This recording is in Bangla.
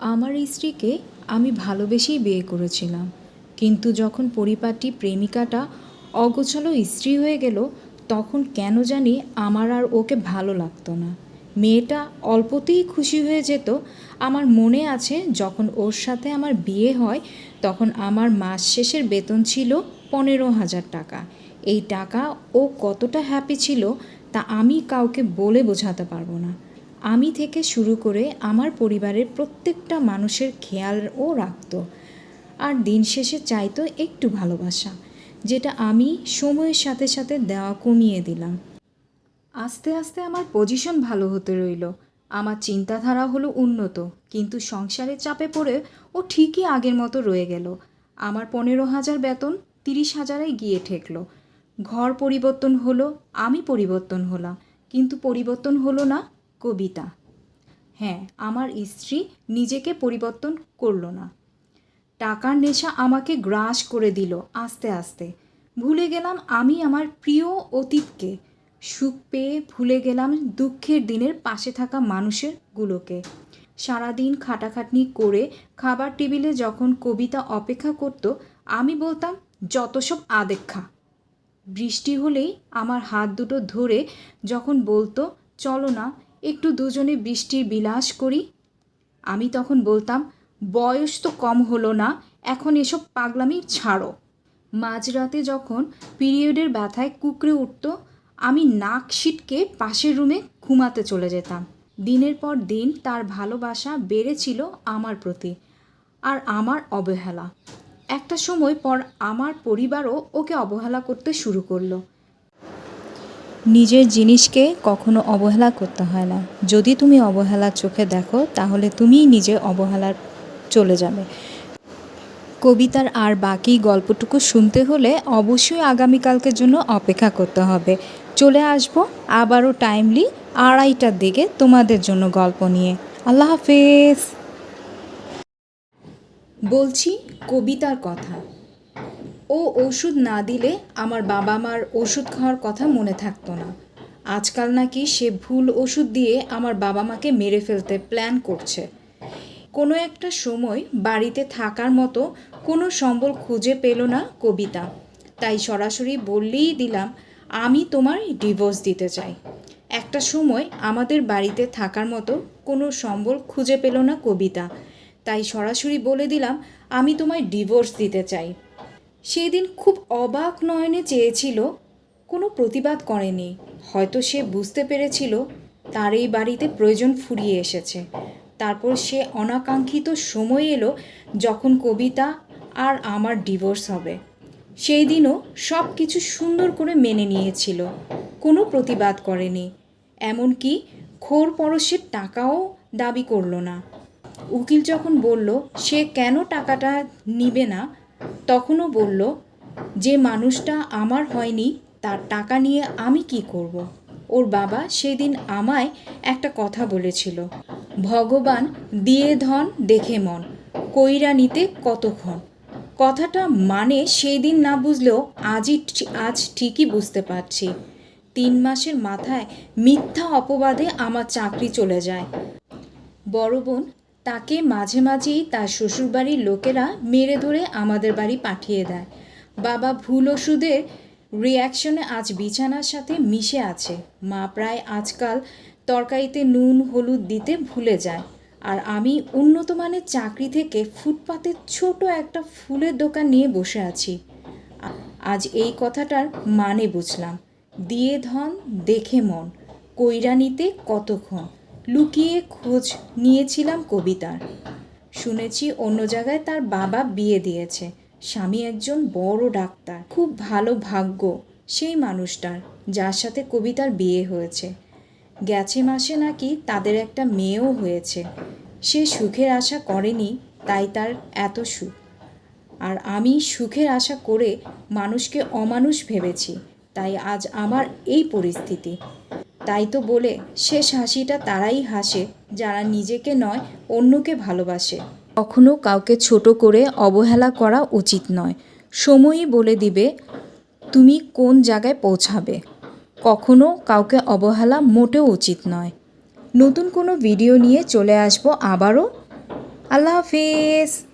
আমার স্ত্রীকে আমি ভালোবেসেই বিয়ে করেছিলাম। কিন্তু যখন পরিপাটি প্রেমিকাটা অগোছালো স্ত্রী হয়ে গেল, তখন কেন জানি আমার আর ওকে ভালো লাগতো না। মেয়েটা অল্পতেই খুশি হয়ে যেত। আমার মনে আছে, যখন ওর সাথে আমার বিয়ে হয়, তখন আমার মাস শেষের বেতন ছিল পনেরো হাজার টাকা। এই টাকা ও কতটা হ্যাপি ছিল, তা আমি কাউকে বলে বোঝাতে পারব না। আমি থেকে শুরু করে আমার পরিবারের প্রত্যেকটা মানুষের খেয়ালও রাখত। আর দিন শেষে চাইতো একটু ভালোবাসা, যেটা আমি সময়ের সাথে সাথে দেওয়া কমিয়ে দিলাম। আস্তে আস্তে আমার পজিশন ভালো হতে রইল। আমার চিন্তাধারা হলো উন্নত, কিন্তু সংসারের চাপে পড়ে ও ঠিকই আগের মতো রয়ে গেল। আমার পনেরো হাজার বেতন তিরিশ হাজারে গিয়ে ঠেকলো। ঘর পরিবর্তন হলো, আমি পরিবর্তন হলাম, কিন্তু পরিবর্তন হলো না কবিতা। হ্যাঁ আমার স্ত্রী নিজেকে পরিবর্তন করল না। টাকার নেশা আমাকে গ্রাস করে দিল আস্তে আস্তে। ভুলে গেলাম আমি আমার প্রিয় অতীতকে। সুখ পেয়ে ভুলে গেলাম দুঃখের দিনের পাশে থাকা মানুষের গুলোকে সারাদিন খাটাখাটনি করে খাবার টেবিলে যখন কবিতা অপেক্ষা করত, আমি বলতাম, যত সব আদেক্ষা। বৃষ্টি হলেই আমার হাত দুটো ধরে যখন বলতো, চলো না একটু দুজনে বৃষ্টির বিলাস করি। আমি তখন বলতাম, বয়স তো কম হলো না, এখন এসব পাগলামি ছাড়ো। মাঝরাতে যখন পিরিয়ডের ব্যথায় কুকড়ে উঠত, আমি নাক সিটকে পাশের রুমে ঘুমাতে চলে যেতাম। দিনের পর দিন তার ভালোবাসা বেড়েছিল আমার প্রতি আর আমার অবহেলা। একটা সময় পর আমার পরিবারও ওকে অবহেলা করতে শুরু করল। নিজের জিনিসকে কখনো অবহেলা করতে হয় না। যদি তুমি অবহেলার চোখে দেখো, তাহলে তুমিই নিজে অবহেলার চলে যাবে। কবিতার আর বাকি গল্পটুকু শুনতে হলে অবশ্যই আগামীকালকের জন্য অপেক্ষা করতে হবে। চলে আসব আবারও টাইমলি আড়াইটার দিকে তোমাদের জন্য গল্প নিয়ে। আল্লাহ হাফেজ। বলছি কবিতার কথা। ও ওষুধ না দিলে আমার বাবা মার ওষুধ খাওয়ার কথা মনে থাকতো না। আজকাল নাকি সে ভুল ওষুধ দিয়ে আমার বাবা মাকে মেরে ফেলতে প্ল্যান করছে। কোনো একটা সময় বাড়িতে থাকার মতো কোনো সম্বল খুঁজে পেল না কবিতা। তাই সরাসরি বললেই দিলাম, আমি তোমার ডিভোর্স দিতে চাই। একটা সময় আমাদের বাড়িতে থাকার মতো কোনো সম্বল খুঁজে পেল না কবিতা। তাই সরাসরি বলে দিলাম, আমি তোমায় ডিভোর্স দিতে চাই। সেই দিন খুব অবাক নয়নে চেয়েছিল, কোনো প্রতিবাদ করেনি। হয়তো সে বুঝতে পেরেছিল তার এই বাড়িতে প্রয়োজন ফুরিয়ে এসেছে। তারপর সে অনাকাঙ্ক্ষিত সময় এলো যখন কবিতা আর আমার ডিভোর্স হবে। সেই দিনও সব কিছু সুন্দর করে মেনে নিয়েছিল, কোনো প্রতিবাদ করেনি। এমনকি খোর পরশের টাকাও দাবি করল না। উকিল যখন বলল, সে কেন টাকাটা নিবে না? তখনও বলল, যে মানুষটা আমার হয়নি, তার টাকা নিয়ে আমি কি করব। ওর বাবা সেদিন আমায় একটা কথা বলেছিল, ভগবান দিয়ে ধন দেখে মন, কইরা নিতে কতক্ষণ? কথাটা মানে সেই দিন না বুঝলেও আজই আজ ঠিকই বুঝতে পারছি। তিন মাসের মাথায় মিথ্যা অপবাদে আমার চাকরি চলে যায়। বড় বোন তাকে মাঝে মাঝেই তার শ্বশুরবাড়ির লোকেরা মেরে ধরে আমাদের বাড়ি পাঠিয়ে দেয়। বাবা ভুল ওষুধের রিয়াকশনে আজ বিছানার সাথে মিশে আছে। মা প্রায় আজকাল তরকারিতে নুন, হলুদ দিতে ভুলে যায়। আর আমি উন্নত মানের চাকরি থেকে ফুটপাতে ছোট একটা ফুলের দোকান নিয়ে বসে আছি। আজ এই কথাটার মানে বুঝলাম। দিয়ে ধন, দেখে মন। কৈরানিতে কতক্ষণ? লুকিয়ে খোঁজ নিয়েছিলাম কবিতার। শুনেছি অন্য জায়গায় তার বাবা বিয়ে দিয়েছে। স্বামী একজন বড় ডাক্তার। খুব ভালো ভাগ্য সেই মানুষটার, যার সাথে কবিতার বিয়ে হয়েছে। গেছে মাসে নাকি তাদের একটা মেয়েও হয়েছে। সে সুখের আশা করেনি, তাই তার এত সুখ। আর আমি সুখের আশা করে মানুষকে অমানুষ ভেবেছি, তাই আজ আমার এই পরিস্থিতি। তাই তো বলে, শেষ হাসিটা তারাই হাসে, যারা নিজেকে নয়, অন্যকে ভালোবাসে। কখনো কাউকে ছোট করে অবহেলা করা উচিত নয়। সময়ই বলে দিবে, তুমি কোন জায়গায় পৌঁছাবে? কখনো কাউকে অবহেলা মোটেও উচিত নয়। নতুন কোনো ভিডিও নিয়ে চলে আসব আবারও। আল্লাহ হাফিজ।